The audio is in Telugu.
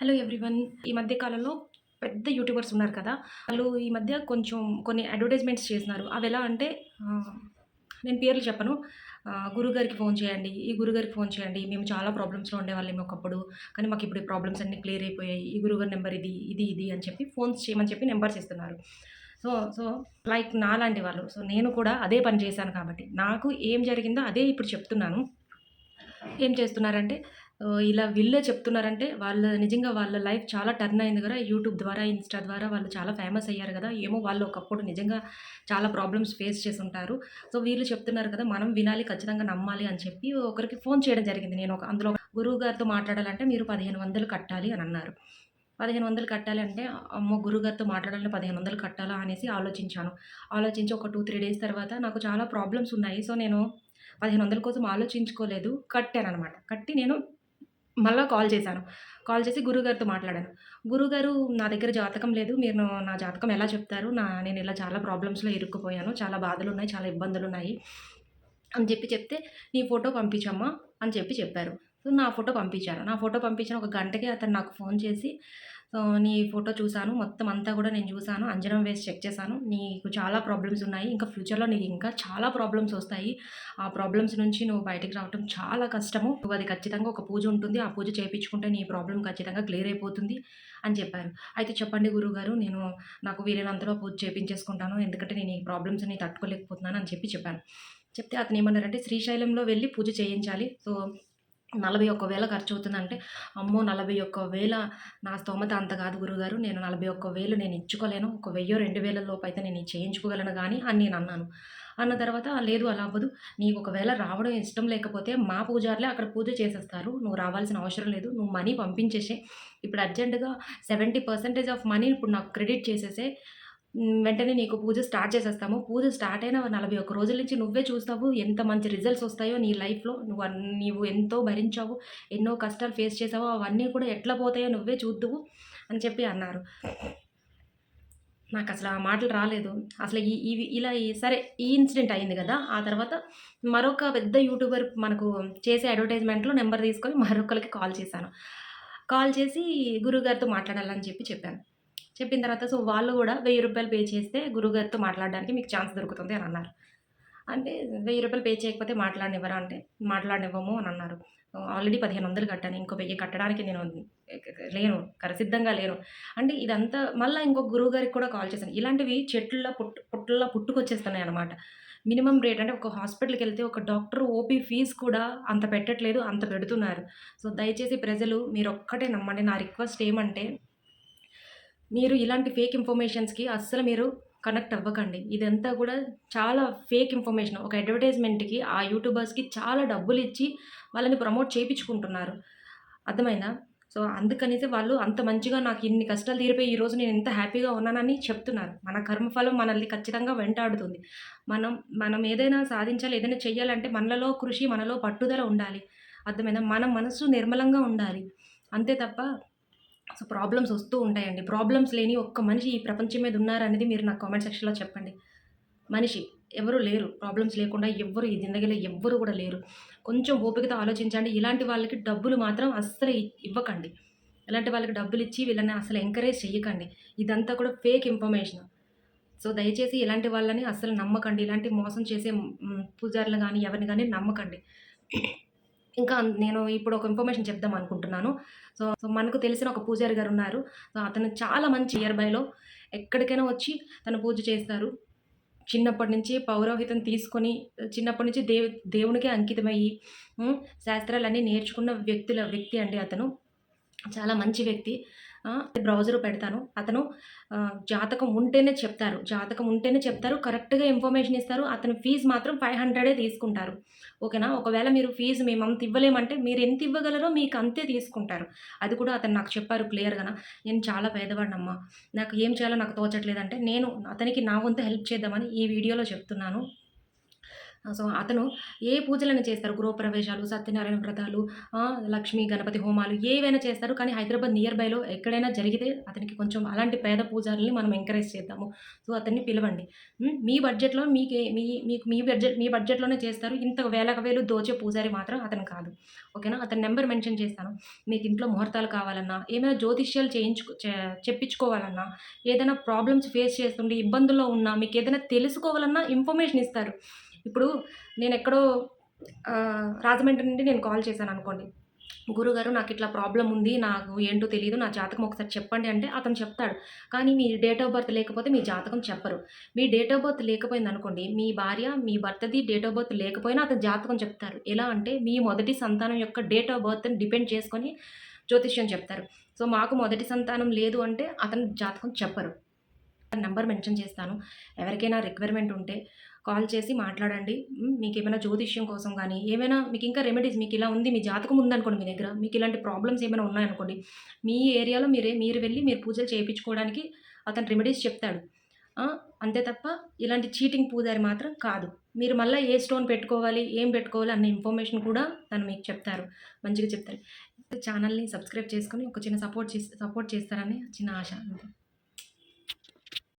హలో ఎవ్రీవన్ ఈ మధ్య కాలంలో పెద్ద యూట్యూబర్స్ ఉన్నారు కదా. వాళ్ళు ఈ మధ్య కొంచెం కొన్ని అడ్వర్టైజ్మెంట్స్ చేస్తున్నారు. అవి ఎలా అంటే నేను పేర్లు చెప్పను. గురుగారికి ఫోన్ చేయండి. ఈ గురుగారికి ఫోన్ చేయండి. మేము చాలా ప్రాబ్లమ్స్లో ఉండేవాళ్ళం ఒకప్పుడు. కానీ మాకు ఇప్పుడు ప్రాబ్లమ్స్ అన్నీ క్లియర్ అయిపోయాయి. ఈ గురుగారి నెంబర్ ఇది ఇది ఇది అని చెప్పి ఫోన్స్ చేయమని చెప్పి నెంబర్స్ ఇస్తున్నారు. సో సో లైక్ నాలాంటి వాళ్ళు. సో నేను కూడా అదే పని చేశాను కాబట్టి. నాకు ఏం జరిగిందో అదే ఇప్పుడు చెప్తున్నాను. ఏం చేస్తున్నారంటే ఇలా వీళ్ళే చెప్తున్నారంటే వాళ్ళ నిజంగా వాళ్ళ లైఫ్ చాలా టర్న్ అయింది కదా. యూట్యూబ్ ద్వారా ఇన్స్టా ద్వారా వాళ్ళు చాలా ఫేమస్ అయ్యారు కదా. ఏమో వాళ్ళు ఒకప్పుడు నిజంగా చాలా ప్రాబ్లమ్స్ ఫేస్ చేసి ఉంటారు సో వీళ్ళు చెప్తున్నారు కదా మనం వినాలి ఖచ్చితంగా నమ్మాలి అని చెప్పి ఒకరికి ఫోన్ చేయడం జరిగింది. నేను ఒక అందులో గురువు గారితో మాట్లాడాలంటే మీరు పదిహేను వందలు కట్టాలి అని అన్నారు. పదిహేను వందలు కట్టాలి అంటే అమ్మో గురుగారితో మాట్లాడాలని పదిహేను వందలు కట్టాలా అనేసి ఆలోచించాను. ఆలోచించి ఒక టూ త్రీ డేస్ తర్వాత నాకు చాలా ప్రాబ్లమ్స్ ఉన్నాయి. సో నేను పదిహేను వందల కోసం ఆలోచించుకోలేదు కట్టాను అనమాట కట్టి నేను మళ్ళీ కాల్ చేశాను. కాల్ చేసి గురుగారితో మాట్లాడాను. గురుగారు నా దగ్గర జాతకం లేదు. మీరు నా- జాతకం ఎలా చెప్తారు? నా నేను ఇలా చాలా ప్రాబ్లమ్స్లో ఇరుక్కుపోయాను. చాలా బాధలు ఉన్నాయి చాలా ఇబ్బందులు ఉన్నాయి అని చెప్పి చెప్తే నీ ఫోటో పంపించమ్మా అని చెప్పి చెప్పారు. సో నా ఫోటో పంపించారు. నా ఫోటో పంపించిన ఒక గంటకి అతను నాకు ఫోన్ చేసి "సో, నీ ఫోటో చూశాను మొత్తం అంతా కూడా నేను చూశాను అంజనం వేసి చెక్ చేశాను. నీకు చాలా ప్రాబ్లమ్స్ ఉన్నాయి. ఇంకా ఫ్యూచర్లో నీకు ఇంకా చాలా ప్రాబ్లమ్స్ వస్తాయి. ఆ ప్రాబ్లమ్స్ నుంచి నువ్వు బయటికి రావడం చాలా కష్టము. నువ్వు అది ఖచ్చితంగా ఒక పూజ ఉంటుంది. ఆ పూజ చేయించుకుంటే నీ ప్రాబ్లం ఖచ్చితంగా క్లియర్ అయిపోతుంది అని చెప్పారు. అయితే చెప్పండి గురుగారు నేను నాకు వీలైనంతలో పూజ చేయించేసుకుంటాను ఎందుకంటే నేను ఈ ప్రాబ్లమ్స్ తట్టుకోలేకపోతున్నాను అని చెప్పి చెప్పాను. చెప్తే అతను ఏమన్నారంటే శ్రీశైలంలో వెళ్ళి పూజ చేయించాలి. సో నలభై ఒక్క వేల ఖర్చు అవుతుందంటే అమ్మో నలభై ఒక్క వేల నా స్తోమత అంత కాదు గురుగారు. నేను నలభై ఒక్క వేలు నేను ఇచ్చుకోలేను. ఒక వెయ్యో రెండు వేల లోపు అయితే నేను చేయించుకోగలను కానీ అని నేను అన్నాను. అన్న తర్వాత లేదు అలా అవ్వదు. నీకు ఒకవేళ రావడం ఇష్టం లేకపోతే మా పూజారులే అక్కడ పూజ చేసేస్తారు. నువ్వు రావాల్సిన అవసరం లేదు. నువ్వు మనీ పంపించేసే. ఇప్పుడు అర్జెంటుగా సెవెంటీ పర్సెంటేజ్ ఆఫ్ మనీ ఇప్పుడు నాకు క్రెడిట్ చేసేసే. వెంటనే నీకు పూజ స్టార్ట్ చేసేస్తాము. పూజ స్టార్ట్ అయిన నలభై ఒక్క రోజుల నుంచి నువ్వే చూస్తావు ఎంత మంచి రిజల్ట్స్ వస్తాయో నీ లైఫ్లో నువ్వు నీవు ఎంతో భరించావు ఎన్నో కష్టాలు ఫేస్ చేసావో అవన్నీ కూడా ఎట్లా పోతాయో నువ్వే చూద్దువు అని చెప్పి అన్నారు. నాకు అసలు ఆ మాటలు రాలేదు. అసలు ఈ ఇవి ఇలా ఈ సరే ఈ ఇన్సిడెంట్ అయింది కదా ఆ తర్వాత మరొక పెద్ద యూట్యూబర్ మనకు చేసే అడ్వర్టైజ్మెంట్లో నెంబర్ తీసుకొని మరొకరికి కాల్ చేశాను. కాల్ చేసి గురుగారితో మాట్లాడాలని చెప్పి చెప్పాను. చెప్పిన తర్వాత సో వాళ్ళు కూడా వెయ్యి రూపాయలు పే చేస్తే గురుగారితో మాట్లాడడానికి మీకు ఛాన్స్ దొరుకుతుంది అని అన్నారు. అంటే వెయ్యి రూపాయలు పే చేయకపోతే మాట్లాడనివ్వరా అంటే మాట్లాడనివ్వము అని అన్నారు. ఆల్రెడీ పదిహేను వందలు కట్టాను ఇంకో వెయ్యి కట్టడానికి నేను లేను కరసిద్ధంగా లేను. అంటే ఇదంతా మళ్ళీ ఇంకో గురువు గారికి కూడా కాల్ చేశాను. ఇలాంటివి చెట్ల పుట్టు పుట్టల్లో పుట్టుకొచ్చేస్తున్నాయి అనమాట మినిమం రేట్ అంటే ఒక హాస్పిటల్కి వెళ్తే ఒక డాక్టర్ ఓపీ ఫీజు కూడా అంత పెట్టట్లేదు అంత పెడుతున్నారు. సో దయచేసి ప్రజలు మీరు ఒక్కటే నమ్మండి. నా రిక్వెస్ట్ ఏమంటే మీరు ఇలాంటి ఫేక్ ఇన్ఫర్మేషన్స్కి అస్సలు మీరు కనెక్ట్ అవ్వకండి. ఇదంతా కూడా చాలా ఫేక్ ఇన్ఫర్మేషన్ ఒక అడ్వర్టైజ్మెంట్కి ఆ యూట్యూబర్స్కి చాలా డబ్బులు ఇచ్చి వాళ్ళని ప్రమోట్ చేయించుకుంటున్నారు. అర్థమైనా సో అందుకనేసి వాళ్ళు అంత మంచిగా నాకు ఇన్ని కష్టాలు తీరిపోయి ఈరోజు నేను ఎంత హ్యాపీగా ఉన్నానని చెప్తున్నారు. మన కర్మఫలం మనల్ని ఖచ్చితంగా వెంటాడుతుంది. మనం మనం ఏదైనా సాధించాలి ఏదైనా చేయాలంటే మనలో కృషి మనలో పట్టుదల ఉండాలి. అర్థమైనా మన మనసు నిర్మలంగా ఉండాలి. అంతే తప్ప సో ప్రాబ్లమ్స్ వస్తూ ఉంటాయండి. ప్రాబ్లమ్స్ లేని ఒక్క మనిషి ఈ ప్రపంచం మీద ఉన్నారనేది మీరు నాకు కామెంట్ సెక్షన్లో చెప్పండి. మనిషి ఎవరు లేరు. ప్రాబ్లమ్స్ లేకుండా ఎవ్వరు ఈ జిందగీలో ఎవ్వరు కూడా లేరు. కొంచెం ఓపికతో ఆలోచించండి. ఇలాంటి వాళ్ళకి డబ్బులు మాత్రం అస్సలు ఇవ్వకండి. ఇలాంటి వాళ్ళకి డబ్బులు ఇచ్చి వీళ్ళని అసలు ఎంకరేజ్ చేయకండి ఇదంతా కూడా ఫేక్ ఇన్ఫర్మేషన్ సో దయచేసి ఇలాంటి వాళ్ళని అస్సలు నమ్మకండి. ఇలాంటి మోసం చేసే పూజారులు కానీ ఎవరిని కానీ నమ్మకండి. ఇంకా నేను ఇప్పుడు ఒక ఇన్ఫర్మేషన్ చెప్దాం అనుకుంటున్నాను. సో సో మనకు తెలిసిన ఒక పూజారి గారు ఉన్నారు. సో అతను చాలా మంచి ఇయర్ బైలో ఎక్కడికైనా వచ్చి తను పూజ చేస్తారు. చిన్నప్పటి నుంచి పౌరోహితం తీసుకొని చిన్నప్పటి నుంచి దేవు దేవునికే అంకితమయ్యి శాస్త్రాలన్నీ నేర్చుకున్న వ్యక్తుల వ్యక్తి అండి అతను. చాలా మంచి వ్యక్తి. బ్రౌజర్ పెడతాను. అతను జాతకం ఉంటేనే చెప్తారు. జాతకం ఉంటేనే చెప్తారు. కరెక్ట్గా ఇన్ఫర్మేషన్ ఇస్తారు. అతను ఫీజు మాత్రం ఫైవ్ హండ్రెడే తీసుకుంటారు. ఓకేనా? ఒకవేళ మీరు ఫీజు మేము అంత ఇవ్వలేమంటే మీరు ఎంత ఇవ్వగలరో మీకు అంతే తీసుకుంటారు. అది కూడా అతను నాకు చెప్పారు క్లియర్గా నేను చాలా పేదవాడినమ్మా. నాకు ఏం చేయాలో నాకు తోచట్లేదంటే నేను అతనికి నా వంతు హెల్ప్ చేద్దామని ఈ వీడియోలో చెప్తున్నాను. సో, అతను ఏ పూజలైనా చేస్తారు. గృహప్రవేశాలు, సత్యనారాయణ వ్రతాలు, లక్ష్మీ, గణపతి హోమాలు ఏవైనా చేస్తారు. కానీ హైదరాబాద్ నియర్ బైలో ఎక్కడైనా జరిగితే అతనికి కొంచెం అలాంటి పేద పూజారుల్ని మనం ఎంకరేజ్ చేద్దాము. సో, అతన్ని పిలవండి. మీ బడ్జెట్‌లో మీకే మీ మీకు మీ బడ్జెట్ మీ బడ్జెట్‌లోనే చేస్తారు. ఇంత వేలకు వేలు దోచే పూజారి మాత్రం అతను కాదు. ఓకేనా? అతని నెంబర్ మెన్షన్ చేస్తాను. మీకు ఇంట్లో ముహూర్తాలు కావాలన్నా, ఏమైనా జ్యోతిష్యాలు చేయించుకో చే చెప్పించుకోవాలన్నా, ఏదైనా ప్రాబ్లమ్స్ ఫేస్ చేస్తుండి ఇబ్బందుల్లో ఉన్నా, మీకు ఏదైనా తెలుసుకోవాలన్నా ఇన్ఫర్మేషన్ ఇస్తారు. ఇప్పుడు నేను ఎక్కడో రాజమండ్రి నుండి నేను కాల్ చేశాను అనుకోండి గురుగారు ఇట్లా ప్రాబ్లం ఉంది. నాకు ఏంటో తెలియదు నా జాతకం ఒకసారి చెప్పండి అంటే అతను చెప్తాడు. కానీ మీ డేట్ ఆఫ్ బర్త్ లేకపోతే మీ జాతకం చెప్పరు. మీ డేట్ ఆఫ్ బర్త్ లేకపోయింది అనుకోండి మీ భార్య, మీ భర్తది డేట్ ఆఫ్ బర్త్ లేకపోయినా అతను జాతకం చెప్తారు. ఎలా అంటే మీ మొదటి సంతానం యొక్క డేట్ ఆఫ్ బర్త్‌ని డిపెండ్ చేసుకొని జ్యోతిష్యం చెప్తారు. సో, మాకు మొదటి సంతానం లేదు అంటే అతను జాతకం చెప్పరు. నెంబర్ మెన్షన్ చేస్తాను. ఎవరికైనా రిక్వైర్మెంట్ ఉంటే కాల్ చేసి మాట్లాడండి. మీకు ఏమైనా జ్యోతిష్యం కోసం కానీ ఏమైనా మీకు ఇంకా రెమెడీస్ మీకు ఇలా ఉంది, మీ జాతకం ఉందనుకోండి మీ దగ్గర, మీకు ఇలాంటి ప్రాబ్లమ్స్ ఏమైనా ఉన్నాయనుకోండి, మీ ఏరియాలో మీరే మీరు వెళ్ళి మీరు పూజలు చేయించుకోవడానికి అతను రెమెడీస్ చెప్తాడు. అంతే తప్ప ఇలాంటి చీటింగ్ పూజారి మాత్రం కాదు. మీరు మళ్ళీ ఏ స్టోన్ పెట్టుకోవాలి, ఏం పెట్టుకోవాలి అన్న ఇన్ఫర్మేషన్ కూడా తను మీకు చెప్తారు. మంచిగా చెప్తారు. ఛానెల్‌ని సబ్స్క్రైబ్ చేసుకొని ఒక చిన్న సపోర్ట్ చేస్ సపోర్ట్ చేస్తారని చిన్న ఆశ